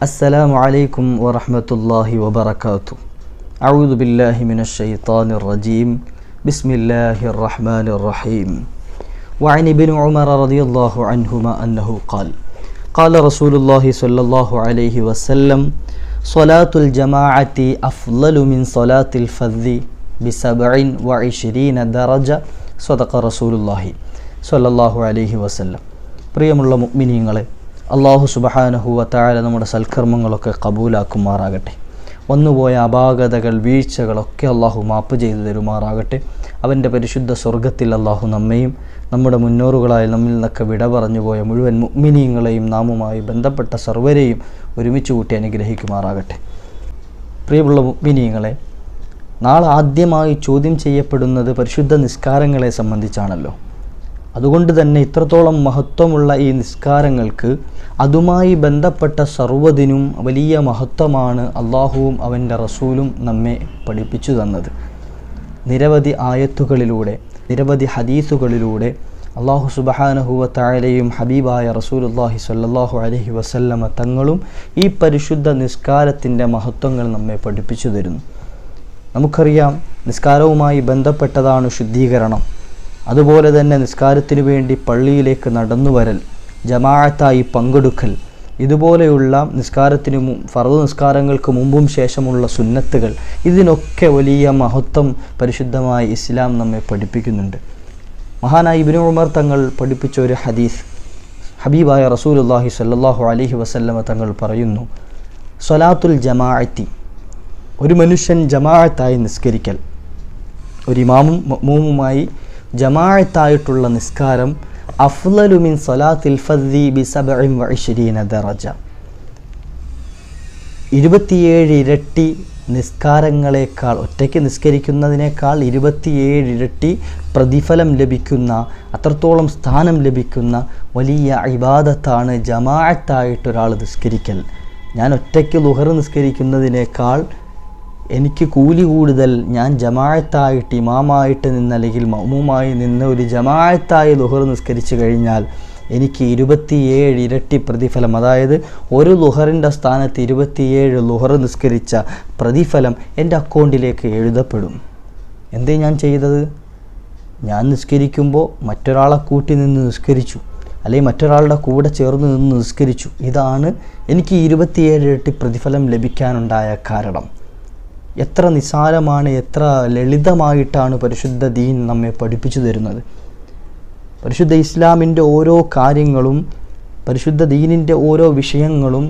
السلام عليكم ورحمة الله وبركاته أعوذ بالله من الشيطان الرجيم بسم الله الرحمن الرحيم وعن ابن عمر رضي الله عنهما أنه قال قال رسول الله صلى الله عليه وسلم صلاة الجماعة أفضل من صلاة الفذ بسبع وعشرين درجة صدق رسول الله صلى الله عليه وسلم പ്രിയമുള്ള മുഅ്മിനീങ്ങളെ അള്ളാഹു സുബഹാനഹുവ താഴെ നമ്മുടെ സൽക്കർമ്മങ്ങളൊക്കെ കബൂലാക്കുമാറാകട്ടെ. വന്നുപോയ അപാകതകൾ വീഴ്ചകളൊക്കെ അള്ളാഹു മാപ്പ് ചെയ്തു തരുമാറാകട്ടെ. അവന്റെ പരിശുദ്ധ സ്വർഗത്തിൽ അള്ളാഹു നമ്മയും നമ്മുടെ മുന്നോറുകളായി നമ്മിൽ നിന്നൊക്കെ വിട പറഞ്ഞുപോയ മുഴുവൻ മുഅ്മിനീങ്ങളെയും നാമുമായി ബന്ധപ്പെട്ട സർവരെയും ഒരുമിച്ച് കൂട്ടി അനുഗ്രഹിക്കുമാറാകട്ടെ. പ്രിയമുള്ള മുഅ്മിനീങ്ങളെ നാളെ ആദ്യമായി ചോദ്യം ചെയ്യപ്പെടുന്നത് പരിശുദ്ധ നിസ്കാരങ്ങളെ സംബന്ധിച്ചാണല്ലോ. അതുകൊണ്ട് തന്നെ ഇത്രത്തോളം മഹത്വമുള്ള ഈ നിസ്കാരങ്ങൾക്ക് അതുമായി ബന്ധപ്പെട്ട സർവതിനും വലിയ മഹത്വമാണ് അള്ളാഹുവും അവന്റെ റസൂലും നമ്മെ പഠിപ്പിച്ചു തന്നത്. നിരവധി ആയത്തുകളിലൂടെ നിരവധി ഹദീസുകളിലൂടെ അള്ളാഹു സുബഹാനഹുവ താഴെയും ഹബീബായ റസൂലുല്ലാഹി സല്ലാഹു അലഹി വസല്ലമ തങ്ങളും ഈ പരിശുദ്ധ നിസ്കാരത്തിന്റെ മഹത്വങ്ങൾ നമ്മെ പഠിപ്പിച്ചു തരുന്നു. നമുക്കറിയാം നിസ്കാരവുമായി ബന്ധപ്പെട്ടതാണ് ശുദ്ധീകരണം. അതുപോലെ തന്നെ നിസ്കാരത്തിനു വേണ്ടി പള്ളിയിലേക്ക് നടന്നു വരൽ ജമാഅത്തായി പങ്കെടുക്കൽ ഇതുപോലെയുള്ള നിസ്കാരത്തിന് ഫറദ് നിസ്കാരങ്ങൾക്ക് മുമ്പും ശേഷമുള്ള സുന്നത്തുകൾ ഇതിനൊക്കെ വലിയ മഹത്വം പരിശുദ്ധമായ ഇസ്ലാം നമ്മെ പഠിപ്പിക്കുന്നുണ്ട്. മഹാനായ ഇബ്നു ഉമർ തങ്ങൾ പഠിപ്പിച്ച ഒരു ഹദീസ് ഹബീബായ റസൂലുല്ലാഹി സല്ലാഹു അലഹി വസല്ലമ തങ്ങൾ പറയുന്നു സൊലാത്തുൽ ജമാഅത്തി ഒരു മനുഷ്യൻ ജമാഅത്തായി നിസ്കരിക്കൽ ഒരു ഇമാമും മഅ്മൂമുമായി ജമാഅത്തായിട്ടുള്ള നിസ്കാരം അഫ്ലലുമിൻ മിൻ സലാത്തിൽ ഫദ്ദി ബി സബഇൻ വഇശ്രീന ദറജ. ഇരുപത്തിയേഴ് ഇരട്ടി നിസ്കാരങ്ങളെക്കാൾ ഒറ്റയ്ക്ക് നിസ്കരിക്കുന്നതിനേക്കാൾ ഇരുപത്തിയേഴ് ഇരട്ടി പ്രതിഫലം ലഭിക്കുന്ന അത്രത്തോളം സ്ഥാനം ലഭിക്കുന്ന വലിയ ഇബാദത്താണ് ജമാഅത്തായിട്ട് ഒരാൾ നിസ്കരിക്കൽ. ഞാൻ ഒറ്റയ്ക്ക് ലുഹർ നിസ്കരിക്കുന്നതിനേക്കാൾ എനിക്ക് കൂലി കൂടുതൽ ഞാൻ ജമാഴത്തായിട്ട് ഇമാമായിട്ട് നിന്ന് അല്ലെങ്കിൽ മൗമുമായി നിന്ന് ഒരു ജമാഴത്തായി ലുഹർ നിസ്കരിച്ചു കഴിഞ്ഞാൽ എനിക്ക് ഇരുപത്തിയേഴ് ഇരട്ടി പ്രതിഫലം. അതായത് ഒരു ലുഹറിന്റെ സ്ഥാനത്ത് ഇരുപത്തിയേഴ് ലുഹർ നിസ്കരിച്ച പ്രതിഫലം എന്റെ അക്കൗണ്ടിലേക്ക് എഴുതപ്പെടും. എന്തേ ഞാൻ ചെയ്തത്? ഞാൻ നിസ്കരിക്കുമ്പോൾ മറ്റൊരാളെ കൂട്ടി നിന്ന് നിസ്കരിച്ചു. അല്ലെങ്കിൽ മറ്റൊരാളുടെ കൂടെ ചേർന്ന് നിന്ന് നിസ്കരിച്ചു. ഇതാണ് എനിക്ക് ഇരുപത്തിയേഴ് ഇരട്ടി പ്രതിഫലം ലഭിക്കാനുണ്ടായ കാരണം. എത്ര നിസാരമാണ് എത്ര ലളിതമായിട്ടാണ് പരിശുദ്ധ ദീൻ നമ്മെ പഠിപ്പിച്ചു തരുന്നത്. പരിശുദ്ധ ഇസ്ലാമിന്റെ ഓരോ കാര്യങ്ങളും പരിശുദ്ധ ദീനിന്റെ ഓരോ വിഷയങ്ങളും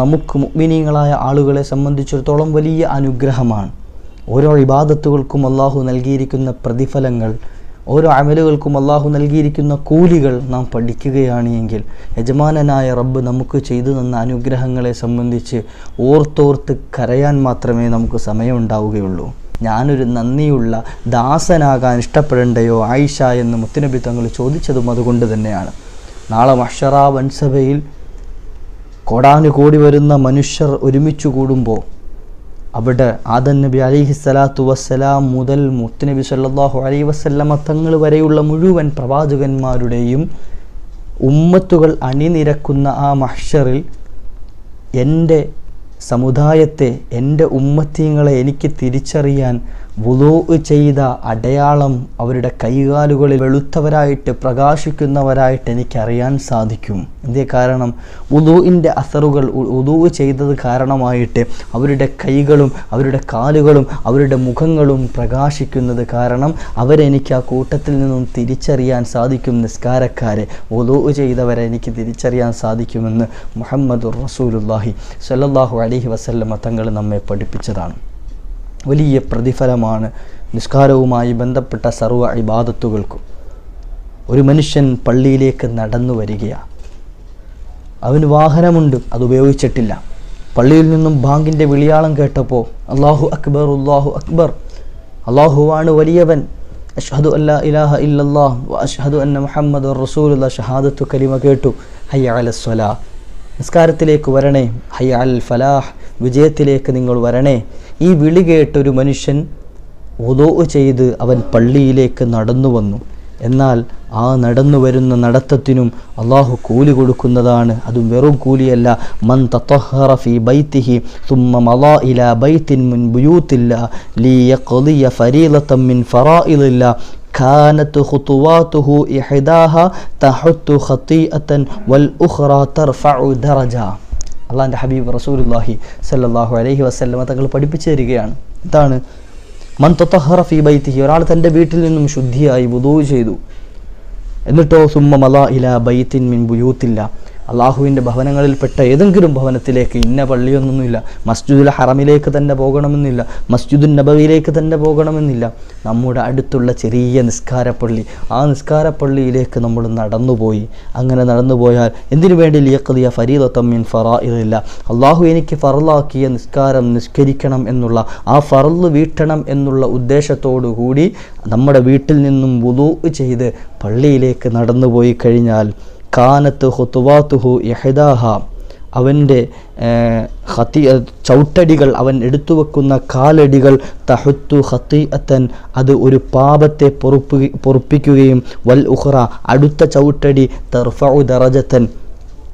നമുക്ക് മുഗ്മിനീങ്ങളായ ആളുകളെ സംബന്ധിച്ചിടത്തോളം വലിയ അനുഗ്രഹമാണ്. ഓരോ ഇബാദത്തുകൾക്കും അള്ളാഹു നൽകിയിരിക്കുന്ന പ്രതിഫലങ്ങൾ ഓരോ അമലുകൾക്കും അള്ളാഹു നൽകിയിരിക്കുന്ന കൂലികൾ നാം പഠിക്കുകയാണ് എങ്കിൽ യജമാനനായ റബ്ബ് നമുക്ക് ചെയ്തു തന്ന അനുഗ്രഹങ്ങളെ സംബന്ധിച്ച് ഓർത്തോർത്ത് കരയാൻ മാത്രമേ നമുക്ക് സമയമുണ്ടാവുകയുള്ളൂ. ഞാനൊരു നന്ദിയുള്ള ദാസനാകാൻ ഇഷ്ടപ്പെടേണ്ടയോ ആയിഷ എന്ന് മുത്തുനബി തങ്ങൾ ചോദിച്ചതും അതുകൊണ്ട് തന്നെയാണ്. നാളെ മഷറ വൻസഭയിൽ കോടാനുകോടി വരുന്ന മനുഷ്യർ ഒരുമിച്ച് കൂടുമ്പോൾ അവിടെ ആദൻ നബി അലിഹി സ്വലാത്തു വസ്സലാം മുതൽ മുത്തുനബി സല്ലാഹു അലൈഹി വസ്ലമ തങ്ങൾ വരെയുള്ള മുഴുവൻ പ്രവാചകന്മാരുടെയും ഉമ്മത്തുകൾ അണിനിരക്കുന്ന ആ മഹ്ഷറിൽ എന്റെ സമുദായത്തെ എന്റെ ഉമ്മത്തീങ്ങളെ എനിക്ക് തിരിച്ചറിയാൻ വുളൂ ചെയ്ത അടയാളം അവരുടെ കൈകാലുകളിൽ വെളുത്തവരായിട്ട് പ്രകാശിക്കുന്നവരായിട്ട് എനിക്കറിയാൻ സാധിക്കും. എന്തേ കാരണം ഉദൂവിന്റെ അസറുകൾ ഉദൂ ചെയ്തത് കാരണമായിട്ട് അവരുടെ കൈകളും അവരുടെ കാലുകളും അവരുടെ മുഖങ്ങളും പ്രകാശിക്കുന്നത് കാരണം അവരെനിക്ക് ആ കൂട്ടത്തിൽ നിന്നും തിരിച്ചറിയാൻ സാധിക്കും നിസ്കാരക്കാരെ. ഉദൂ ചെയ്തവരെ എനിക്ക് തിരിച്ചറിയാൻ സാധിക്കുമെന്ന് മുഹമ്മദ് റസൂലുല്ലാഹി സല്ലാഹു അലഹി വസല്ലമ തങ്ങൾ നമ്മെ പഠിപ്പിച്ചതാണ്. വലിയ പ്രതിഫലമാണ് നിസ്കാരവുമായി ബന്ധപ്പെട്ട സർവ ഇബാദത്തുകൾക്കും. ഒരു മനുഷ്യൻ പള്ളിയിലേക്ക് നടന്നു വരികയാണ്. അവന് വാഹനമുണ്ട് അത് ഉപയോഗിച്ചിട്ടില്ല. പള്ളിയിൽ നിന്നും ബാങ്കിന്റെ വിളിയാളം കേട്ടപ്പോൾ അള്ളാഹു അക്ബർ അള്ളാഹു അക്ബർ അള്ളാഹുവാണ് വലിയവൻ. അഷ്ഹദു അല്ലാ ഇലാഹ ഇല്ലല്ലാഹ് വ അഷ്ഹദു അന്ന മുഹമ്മദ് റസൂലുള്ള. ഷഹാദത്തു കലിമ കേട്ടു. ഹയ്യ അല സ്വലാ. നിസ്കാരത്തിലേക്ക് വരണേ. ഹയ അൽ ഫലാഹ് വിജയത്തിലേക്ക് നിങ്ങൾ വരണേ. ഈ വിളി കേട്ടൊരു മനുഷ്യൻ ഉദോ ചെയ്ത് അവൻ പള്ളിയിലേക്ക് നടന്നു വന്നു എന്നാൽ ആ നടന്നു വരുന്ന നടത്തത്തിനും അള്ളാഹു കൂലി കൊടുക്കുന്നതാണ് അതും വെറും കൂലിയല്ല മൻ തത്തഹറ ഫി ബൈത്തിഹി ثم مضى إلى بيت من بيوت الله ليقضي فريضة من فرائض الله كانت خطواته إحداها تحت خطيئة والأخرى ترفع درجة അള്ളാഹിൻ്റെ ഹബീബ് റസൂലുല്ലാഹി സല്ലല്ലാഹു അലൈഹി വസല്ലമ തങ്ങൾ പഠിപ്പിച്ചു തരികയാണ് ഇതാണ് മൻ തൊത്തഹറ ഫി ബൈത്തിഹി ഒരാൾ തന്റെ വീട്ടിൽ നിന്നും ശുദ്ധിയായി വുദൂ ചെയ്തു. എന്നിട്ടോ സുമ്മ മല ഇല ബൈത്തിൻ മിൻ ബുയൂത്തില്ല. അള്ളാഹുവിന്റെ ഭവനങ്ങളിൽപ്പെട്ട ഏതെങ്കിലും ഭവനത്തിലേക്ക് ഇന്ന പള്ളിയൊന്നുമില്ല മസ്ജിദുൽ ഹറമിലേക്ക് തന്നെ പോകണമെന്നില്ല. മസ്ജിദുൽ നബവിയിലേക്ക് തന്നെ പോകണമെന്നില്ല. നമ്മുടെ അടുത്തുള്ള ചെറിയ നിസ്കാരപ്പള്ളി. ആ നിസ്കാരപ്പള്ളിയിലേക്ക് നമ്മൾ നടന്നുപോയി. അങ്ങനെ നടന്നുപോയാൽ എന്തിനു വേണ്ടി ലിയക്കതിയ ഫരീദത്തമ്മിൻ ഫറാ ഇതില്ല അള്ളാഹു എനിക്ക് ഫറലാക്കിയ നിസ്കാരം നിസ്കരിക്കണം എന്നുള്ള ആ ഫറൽ വീട്ടണം എന്നുള്ള ഉദ്ദേശത്തോടു കൂടി നമ്മുടെ വീട്ടിൽ നിന്നും വുതു ചെയ്ത് പള്ളിയിലേക്ക് നടന്നുപോയി കഴിഞ്ഞാൽ കാനത്ത് ഹുത്തുവാത്തുഹു യഹദാഹ അവന്റെ ഹത്തി ചവിട്ടടികൾ അവൻ എടുത്തു വെക്കുന്ന കാലടികൾ തഹുത്തു ഹത്തി അത്തൻ അത് ഒരു പാപത്തെ പൊറുപ്പി പൊറുപ്പിക്കുകയും വൽ ഉഹ്റ അടുത്ത ചവിട്ടടി തർഫഉ ദറജത്തൻ.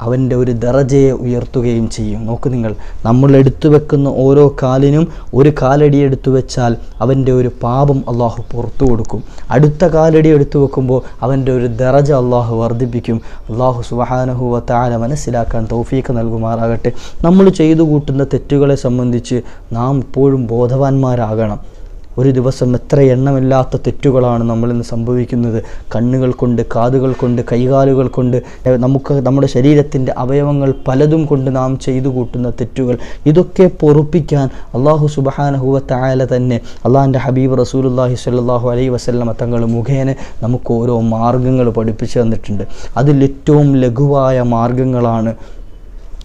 അവന്റെ ഒരു ദറജയെ ഉയർത്തുകയും ചെയ്യും. നോക്ക് നിങ്ങൾ നമ്മൾ എടുത്തു വെക്കുന്ന ഓരോ കാലിനും ഒരു കാലടി എടുത്തു വെച്ചാൽ അവന്റെ ഒരു പാപം അള്ളാഹു പുറത്തു കൊടുക്കും. അടുത്ത കാലടി എടുത്തു വെക്കുമ്പോൾ അവന്റെ ഒരു ദറജ അള്ളാഹു വർദ്ധിപ്പിക്കും. അള്ളാഹു സുഹാനഹുവ താല മനസ്സിലാക്കാൻ തൗഫീക്ക് നൽകുമാറാകട്ടെ. നമ്മൾ ചെയ്തു കൂട്ടുന്ന തെറ്റുകളെ സംബന്ധിച്ച് നാം ഇപ്പോഴും ബോധവാന്മാരാകണം. ഒരു ദിവസം എത്ര എണ്ണമില്ലാത്ത തെറ്റുകളാണ് നമ്മൾ ഇന്ന് സംഭവിക്കുന്നത്. കണ്ണുകൾ കൊണ്ട് കാതുകൾ കൊണ്ട് കൈകാലുകൾ കൊണ്ട് നമുക്ക് നമ്മുടെ ശരീരത്തിന്റെ അവയവങ്ങൾ പലതും കൊണ്ട് നാം ചെയ്തു കൂട്ടുന്ന തെറ്റുകൾ. ഇതൊക്കെ പൊറുപ്പിക്കാൻ അള്ളാഹു സുബഹാനഹുവ തായാല തന്നെ അള്ളാഹിന്റെ ഹബീബ് റസൂലുല്ലാഹി സ്വല്ലല്ലാഹു അലൈ വസല്ലമ തങ്ങൾ മുഖേന നമുക്ക് ഓരോ മാർഗങ്ങൾ പഠിപ്പിച്ചു തന്നിട്ടുണ്ട്. അതിലേറ്റവും ലഘുവായ മാർഗങ്ങളാണ്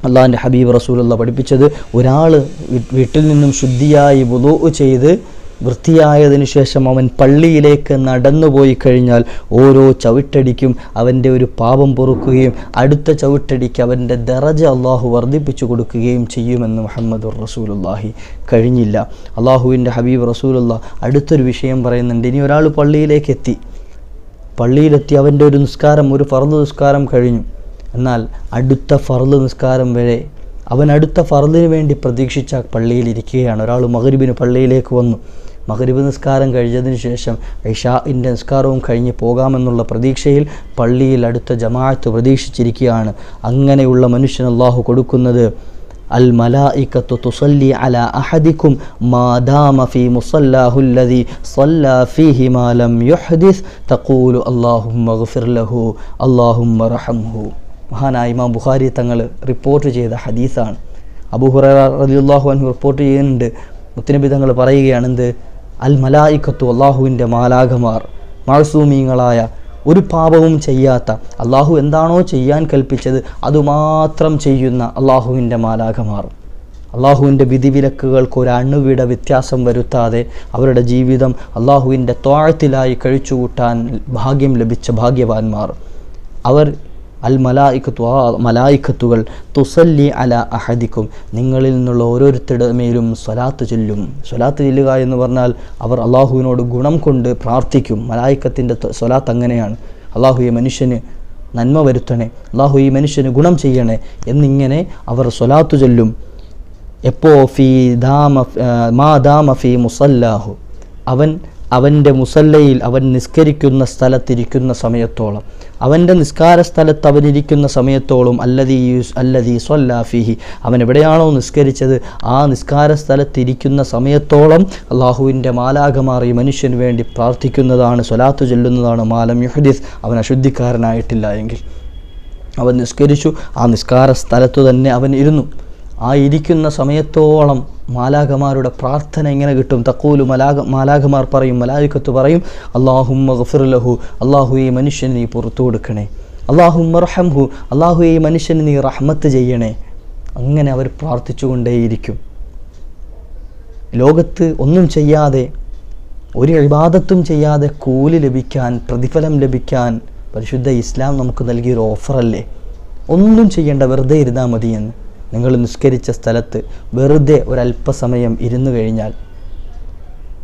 അള്ളാഹിന്റെ ഹബീബ് റസൂലുള്ള പഠിപ്പിച്ചത്. ഒരാൾ വീട്ടിൽ നിന്നും ശുദ്ധിയായി വുളൂ ചെയ്ത് വൃത്തിയായതിനു ശേഷം അവൻ പള്ളിയിലേക്ക് നടന്നുപോയി കഴിഞ്ഞാൽ ഓരോ ചവിട്ടടിക്കും അവന്റെ ഒരു പാപം പൊറുക്കുകയും അടുത്ത ചവിട്ടടിക്ക് അവന്റെ ദറജ അള്ളാഹു വർദ്ധിപ്പിച്ചു കൊടുക്കുകയും ചെയ്യുമെന്ന് മുഹമ്മദ് റസൂലുല്ലാഹി കഴിഞ്ഞില്ല. അള്ളാഹുവിന്റെ ഹബീബ് റസൂലുള്ള അടുത്തൊരു വിഷയം പറയുന്നുണ്ട്. ഇനി ഒരാൾ പള്ളിയിലേക്ക് എത്തി. പള്ളിയിലെത്തി അവന്റെ ഒരു നിസ്കാരം ഒരു ഫറന്ന് നിസ്കാരം കഴിഞ്ഞു. എന്നാൽ അടുത്ത ഫർദ് നിസ്കാരം വരെ അവൻ അടുത്ത ഫറലിന് വേണ്ടി പ്രതീക്ഷിച്ച പള്ളിയിൽ ഇരിക്കുകയാണ്. ഒരാൾ മകരിബിന് പള്ളിയിലേക്ക് വന്നു. മകരുവ് നിസ്കാരം കഴിഞ്ഞതിന് ശേഷം ഇഷാഇന്റെ നിസ്കാരവും കഴിഞ്ഞ് പോകാമെന്നുള്ള പ്രതീക്ഷയിൽ പള്ളിയിൽ അടുത്ത ജമാഅത്ത് പ്രതീക്ഷിച്ചിരിക്കുകയാണ്. അങ്ങനെയുള്ള മനുഷ്യൻ അള്ളാഹു കൊടുക്കുന്നത് അൽ മലായിക്കത്തു തുസല്ലി അല അഹദിക്കും മാദാമ ഫീ മുസല്ലാഹുല്ലദി സല്ലാ ഫീഹി മാലം യുഹദിസ്. തഖൂലു അല്ലാഹുമ്മ ഗഫിർ ലഹു അല്ലാഹുമ്മ മഹാനായ ഇമാം ബുഖാരി തങ്ങൾ റിപ്പോർട്ട് ചെയ്ത ഹദീസാണ്. അബു ഹുറാഹു അൻഹു റിപ്പോർട്ട് ചെയ്യുന്നുണ്ട്. മുത്തനബി തങ്ങൾ പറയുകയാണെന്ത്? അൽ മലായിക്കത്തു അള്ളാഹുവിന്റെ മാലാഖമാർ മാസൂമീങ്ങളായ ഒരു പാപവും ചെയ്യാത്ത അള്ളാഹു എന്താണോ ചെയ്യാൻ കൽപ്പിച്ചത് അതുമാത്രം ചെയ്യുന്ന അള്ളാഹുവിന്റെ മാലാഖമാർ. അള്ളാഹുവിന്റെ വിധിവിലക്കുകൾക്ക് ഒരു അണുവിട വ്യത്യാസം വരുത്താതെ അവരുടെ ജീവിതം അള്ളാഹുവിന്റെ തോഴത്തിലായി കഴിച്ചുകൂട്ടാൻ ഭാഗ്യം ലഭിച്ച ഭാഗ്യവാന്മാർ. അവർ അൽ മലായിക്കത്തു ആ മലായിക്കത്തുകൾ തുസല്ലി അല അഹദിക്കും. നിങ്ങളിൽ നിന്നുള്ള ഓരോരുത്തരുടെ മേലും സ്വലാത്ത് ചൊല്ലും. സ്വലാത്ത് ചെല്ലുക എന്ന് പറഞ്ഞാൽ അവർ അള്ളാഹുവിനോട് ഗുണം കൊണ്ട് പ്രാർത്ഥിക്കും. മലായിക്കത്തിന്റെ സ്വലാത്ത് അങ്ങനെയാണ്. അള്ളാഹു ഈ മനുഷ്യന് നന്മ വരുത്തണേ. അള്ളാഹു ഈ മനുഷ്യന് ഗുണം ചെയ്യണേ എന്നിങ്ങനെ അവർ സ്വലാത്ത് ചൊല്ലും. എപ്പോ ഫി ദാമ മാ ദാമ ഫി മുസല്ലാഹു. അവൻ അവന്റെ മുസല്ലയിൽ അവൻ നിസ്കരിക്കുന്ന സ്ഥലത്തിരിക്കുന്ന സമയത്തോളം. അവന്റെ നിസ്കാര സ്ഥലത്ത് അവനിരിക്കുന്ന സമയത്തോളം അല്ലതി യൂസ് അല്ലതി സ്വല്ലാഫിഹി അവൻ എവിടെയാണോ നിസ്കരിച്ചത് ആ നിസ്കാര സ്ഥലത്തിരിക്കുന്ന സമയത്തോളം അള്ളാഹുവിന്റെ മാലാകമാറി മനുഷ്യന് വേണ്ടി പ്രാർത്ഥിക്കുന്നതാണ് സ്വലാത്ത് ചൊല്ലുന്നതാണ് മാലം യുഹദിസ്. അവൻ അശുദ്ധിക്കാരനായിട്ടില്ല എങ്കിൽ. അവൻ നിസ്കരിച്ചു ആ നിസ്കാര സ്ഥലത്തു തന്നെ അവൻ ഇരുന്നു. ആ ഇരിക്കുന്ന സമയത്തോളം മാലാഖമാരുടെ പ്രാർത്ഥന എങ്ങനെ കിട്ടും? തക്കൂലു മലാഖ മാലാഖമാർ പറയും മലായിക്കത്ത് പറയും അള്ളാഹും ലഹു അള്ളാഹു ഈ മനുഷ്യന് നീ പുറത്തു കൊടുക്കണേ. അള്ളാഹും റഹംഹു അള്ളാഹു ഈ മനുഷ്യന് നീ റഹ്മത്ത് ചെയ്യണേ. അങ്ങനെ അവർ പ്രാർത്ഥിച്ചുകൊണ്ടേയിരിക്കും. ലോകത്ത് ഒന്നും ചെയ്യാതെ ഒരു ഇബാദത്തും ചെയ്യാതെ കൂലി ലഭിക്കാൻ പ്രതിഫലം ലഭിക്കാൻ പരിശുദ്ധ ഇസ്ലാം നമുക്ക് നൽകിയൊരു ഓഫറല്ലേ? ഒന്നും ചെയ്യേണ്ട വെറുതെ ഇരുന്നാൽ മതിയെന്ന്. നിങ്ങൾ നിഷ്കരിച്ച സ്ഥലത്ത് വെറുതെ ഒരല്പസമയം ഇരുന്നു കഴിഞ്ഞാൽ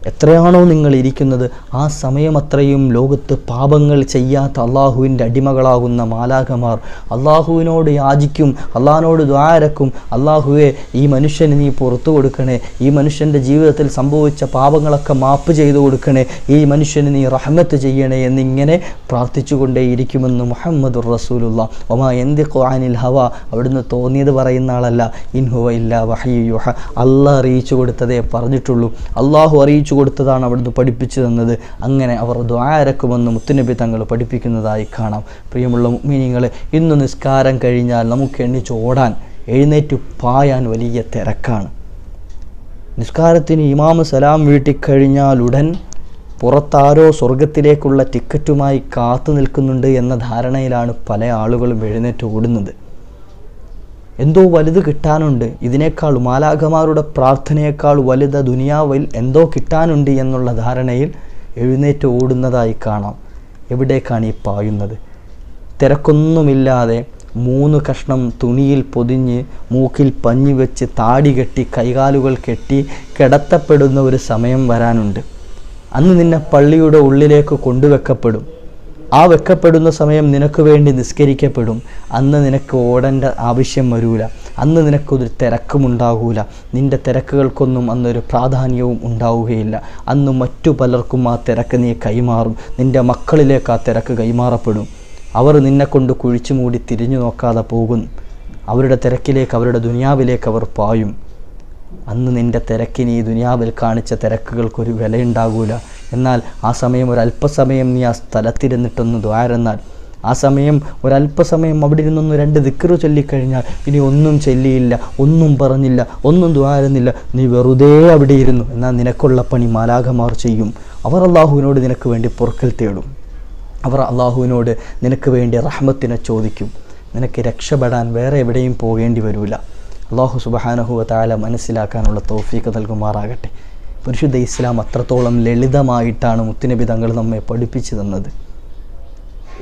എത്രയാണോ നിങ്ങൾ ഇരിക്കുന്നത് ആ സമയമത്രയും ലോകത്ത് പാപങ്ങൾ ചെയ്യാത്ത അള്ളാഹുവിന്റെ അടിമകളാകുന്ന മാലാഖമാർ. അള്ളാഹുവിനോട് യാചിക്കും അള്ളാഹിനോട് ദ്വാരക്കും അള്ളാഹുവെ ഈ മനുഷ്യന് നീ പുറത്തു കൊടുക്കണേ. ഈ മനുഷ്യന്റെ ജീവിതത്തിൽ സംഭവിച്ച പാപങ്ങളൊക്കെ മാപ്പ് ചെയ്തു കൊടുക്കണേ. ഈ മനുഷ്യന് നീ റഹ്മത്ത് ചെയ്യണേ എന്നിങ്ങനെ പ്രാർത്ഥിച്ചുകൊണ്ടേയിരിക്കുമെന്ന് മുഹമ്മദ് റസൂലുള്ള. ഒമാ എന്ത് ഖുആാനിൽ ഹവ. അവിടുന്ന് തോന്നിയത് പറയുന്ന ആളല്ല. ഇൻഹുവ ഇല്ല വഹയുഹ അള്ളാഹ് അറിയിച്ചു കൊടുത്തതേ പറഞ്ഞിട്ടുള്ളൂ. അള്ളാഹു അറിയിച്ചു കൊടുത്തതാണ് അവിടുന്ന് പഠിപ്പിച്ചു തന്നത്. അങ്ങനെ അവർ ദ്വാരക്കുമെന്ന് മുത്തുനബി തങ്ങൾ പഠിപ്പിക്കുന്നതായി കാണാം. പ്രിയമുള്ള മീനിങ്ങൾ ഇന്ന് നിസ്കാരം കഴിഞ്ഞാൽ നമുക്ക് എണ്ണിച്ച് ഓടാൻ എഴുന്നേറ്റ് പായാൻ വലിയ തിരക്കാണ്. നിസ്കാരത്തിന് ഇമാമ് സലാം വീട്ടിക്കഴിഞ്ഞാൽ ഉടൻ പുറത്താരോ സ്വർഗത്തിലേക്കുള്ള ടിക്കറ്റുമായി കാത്തു നിൽക്കുന്നുണ്ട് എന്ന ധാരണയിലാണ് പല ആളുകളും എഴുന്നേറ്റ് ഓടുന്നത്. എന്തോ വലുത് കിട്ടാനുണ്ട്. ഇതിനേക്കാൾ മാലാഖമാരുടെ പ്രാർത്ഥനയേക്കാൾ വലുത് ദുനിയാവിൽ എന്തോ കിട്ടാനുണ്ട് എന്നുള്ള ധാരണയിൽ എഴുന്നേറ്റ് ഓടുന്നതായി കാണാം. എവിടേക്കാണ് ഈ പായുന്നത്? തിരക്കൊന്നുമില്ലാതെ മൂന്ന് കഷ്ണം തുണിയിൽ പൊതിഞ്ഞ് മൂക്കിൽ പഞ്ഞി വെച്ച് താടി കെട്ടി കൈകാലുകൾ കെട്ടി കിടത്തപ്പെടുന്ന ഒരു സമയം വരാനുണ്ട്. അന്ന് നിന്നെ പള്ളിയുടെ ഉള്ളിലേക്ക് കൊണ്ടുവെക്കപ്പെടും. ആ വെക്കപ്പെടുന്ന സമയം നിനക്ക് വേണ്ടി നിസ്കരിക്കപ്പെടും. അന്ന് നിനക്ക് ഓടേണ്ട ആവശ്യം വരൂല. അന്ന് നിനക്കൊരു തിരക്കുമുണ്ടാകൂല നിന്റെ തിരക്കുകൾക്കൊന്നും അന്നൊരു പ്രാധാന്യവും ഉണ്ടാവുകയില്ല. അന്ന് മറ്റു പലർക്കും ആ തിരക്ക് നീ കൈമാറും. നിന്റെ മക്കളിലേക്ക് ആ തിരക്ക് കൈമാറപ്പെടും. അവർ നിന്നെ കൊണ്ട് കുഴിച്ചു മൂടി തിരിഞ്ഞു നോക്കാതെ പോകും. അവരുടെ തിരക്കിലേക്ക് അവരുടെ ദുനിയാവിലേക്ക് അവർ പായും. അന്ന് നിന്റെ തിരക്കിന് ഈ ദുനിയാവിൽ കാണിച്ച തിരക്കുകൾക്കൊരു വിലയുണ്ടാകൂല എന്നാൽ ആ സമയം ഒരല്പസമയം നീ ആ സ്ഥലത്തിരുന്നിട്ടൊന്ന് ദ്വാരെന്നാൽ. ആ സമയം ഒരല്പസമയം അവിടെ ഇരുന്നൊന്ന് രണ്ട് ദിക്കറ് ചൊല്ലിക്കഴിഞ്ഞാൽ ഇനി ഒന്നും ചൊല്ലിയില്ല ഒന്നും പറഞ്ഞില്ല ഒന്നും ദ്വാരുന്നില്ല. നീ വെറുതെ അവിടെ ഇരുന്നു എന്നാൽ നിനക്കുള്ള പണി മാലാഖമാർ ചെയ്യും. അവർ അള്ളാഹുവിനോട് നിനക്ക് വേണ്ടി പൊറുക്കൽ തേടും. അവർ അള്ളാഹുവിനോട് നിനക്ക് വേണ്ടി റഹ്മത്തിനെ ചോദിക്കും. നിനക്ക് രക്ഷപ്പെടാൻ വേറെ എവിടെയും പോകേണ്ടി വരില്ല അള്ളാഹു സുബഹാനഹുവ താല മനസ്സിലാക്കാനുള്ള തോഫീക്ക് നൽകുമാറാകട്ടെ. പരിശുദ്ധ ഇസ്ലാം അത്രത്തോളം ലളിതമായിട്ടാണ് മുത്തുനബി തങ്ങൾ നമ്മെ പഠിപ്പിച്ചു തന്നത്.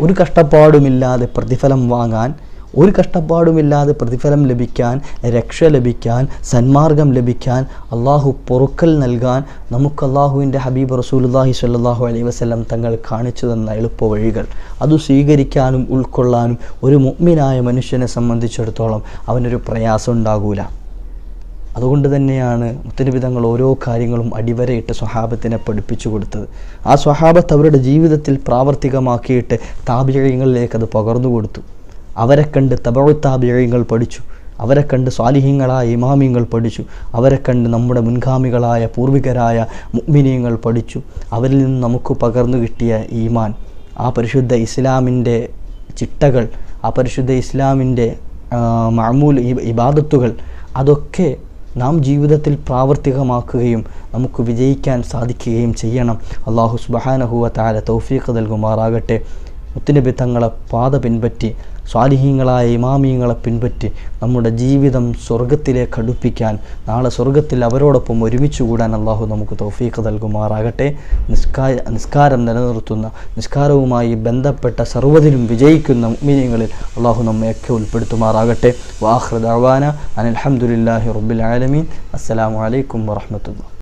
ഒരു കഷ്ടപ്പാടുമില്ലാതെ പ്രതിഫലം വാങ്ങാൻ ഒരു കഷ്ടപ്പാടുമില്ലാതെ പ്രതിഫലം ലഭിക്കാൻ രക്ഷ ലഭിക്കാൻ സന്മാർഗം ലഭിക്കാൻ അള്ളാഹു പൊറുക്കൽ നൽകാൻ നമുക്ക് അള്ളാഹുവിന്റെ ഹബീബ് റസൂലുല്ലാഹി സ്വല്ലല്ലാഹു അലൈ വസ്ലം തങ്ങൾ കാണിച്ചു തന്ന എളുപ്പ വഴികൾ അത് സ്വീകരിക്കാനും ഉൾക്കൊള്ളാനും ഒരു മുഗ്മിനായ മനുഷ്യനെ സംബന്ധിച്ചിടത്തോളം അവനൊരു പ്രയാസം ഉണ്ടാകൂല. അതുകൊണ്ട് തന്നെയാണ് മുത്തനബി തങ്ങൾ ഓരോ കാര്യങ്ങളും അടിവരയിട്ട് സ്വഹാബത്തിനെ പഠിപ്പിച്ചു കൊടുത്തത്. ആ സ്വഹാബത്ത് അവരുടെ ജീവിതത്തിൽ പ്രാവർത്തികമാക്കിയിട്ട് താപിഴയങ്ങളിലേക്ക് അത് പകർന്നു കൊടുത്തു. അവരെ കണ്ട് തബഴുത്താപിഴയങ്ങൾ പഠിച്ചു. അവരെ കണ്ട് സ്വാലിഹ്യങ്ങളായ ഇമാമിയങ്ങൾ പഠിച്ചു. അവരെ കണ്ട് നമ്മുടെ മുൻഗാമികളായ പൂർവികരായ മുഗ്മിനിയങ്ങൾ പഠിച്ചു. അവരിൽ നിന്ന് നമുക്ക് പകർന്നു കിട്ടിയ ഈമാൻ ആ പരിശുദ്ധ ഇസ്ലാമിന്റെ ചിട്ടകൾ ആ പരിശുദ്ധ ഇസ്ലാമിന്റെ മാമൂൽ ഇബാദത്തുകൾ അതൊക്കെ നാം ജീവിതത്തിൽ പ്രാവർത്തികമാക്കുകയും നമുക്ക് വിജയിക്കാൻ സാധിക്കുകയും ചെയ്യണം. അള്ളാഹു സുബഹാനഹുവ താല തൗഫീഖ് നൽകുമാറാകട്ടെ. മുത്തുനബി തങ്ങളെ പാത പിൻപറ്റി സ്വാലിഹീങ്ങളായ ഇമാമിയങ്ങളെ പിൻപറ്റി നമ്മുടെ ജീവിതം സ്വർഗത്തിലേക്ക് അടുപ്പിക്കാൻ നാളെ സ്വർഗത്തിൽ അവരോടൊപ്പം ഒരുമിച്ച് കൂടാൻ അള്ളാഹു നമുക്ക് തൗഫീഖ് നൽകുമാറാകട്ടെ. നിസ്കാര നിസ്കാരം നിലനിർത്തുന്ന നിസ്കാരവുമായി ബന്ധപ്പെട്ട സർവതിനും വിജയിക്കുന്ന മീനങ്ങളിൽ അള്ളാഹു നമ്മയൊക്കെ ഉൾപ്പെടുത്തുമാറാകട്ടെ. വാഹൃദാന അനഹമുല്ലാഹി റബ്ബിൽ ആലമീൻ. അസ്സലാമു അലൈക്കും വറഹമത്തുള്ള